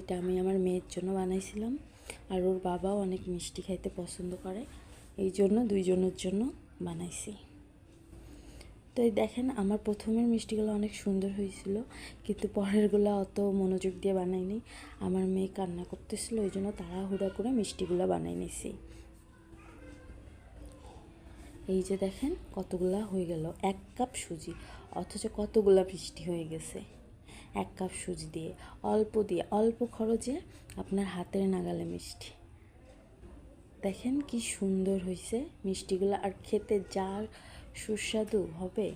এটা আমি আমার মেয়ের জন্য বানাইছিলাম আর ওর বাবাও অনেক মিষ্টি খাইতে পছন্দ করে। এই জন্য দুইজনের জন্য বানাইছি। তো এই দেখেন, আমার প্রথমের মিষ্টিগুলো অনেক সুন্দর হয়েছিল, কিন্তু পরেরগুলো অত মনোযোগ দিয়ে বানাইনি। আমার মেয়ে কান্না করতেছিল ওই জন্য তাড়াহুড়া করে মিষ্টিগুলো বানাই নিছি। এই যে দেখেন, কতগুলা হয়ে গেল, এক কাপ সুজি, অথচ কতগুলা মিষ্টি হয়ে গেছে। এক কাপ সুজি দিয়ে, অল্প দিয়ে, অল্প খরচে আপনার হাতের নাগালে মিষ্টি। দেখেন কি সুন্দর হয়েছে মিষ্টিগুলো, আর খেতে যা সুস্বাদু হবে,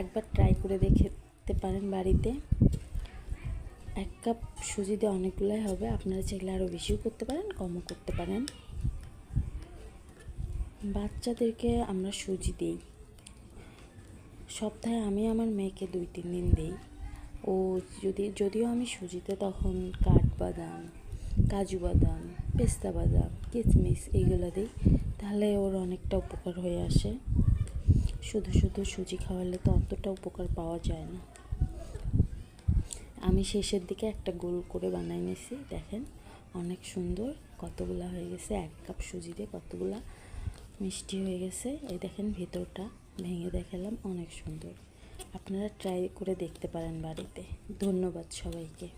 একবার ট্রাই করে দেখতে পারেন বাড়িতে। এক কাপ সুজি দিয়ে অনেকগুলোই হবে, আপনারা চাইলে আরও বেশিও করতে পারেন, কমও করতে পারেন। বাচ্চাদেরকে আমরা সুজি দিই। সপ্তাহে আমি আমার মেয়েকে দুই তিন দিন দিই। ও যদি, যদিও আমি সুজিতে তখন কাঠবাদাম কাজু বাদাম, পেস্তা বাদাম কিশমিশ এইগুলো দিই, তাহলে ওর অনেকটা উপকার হয়ে আসে। শুধু শুধু সুজি খাওয়ালে তো অতটা উপকার পাওয়া যায় না। আমি শেষের দিকে একটা গোল করে বানাই নিয়েছি দেখেন, অনেক সুন্দর, কতগুলা হয়ে গেছে, এক কাপ সুজি দিয়ে কতগুলা মিষ্টি হয়ে গেছে। এই দেখেন ভেতরটা ভেঙে দেখালাম, অনেক সুন্দর। আপনারা ট্রাই করে দেখতে পারেন বাড়িতে। ধন্যবাদ সবাইকে।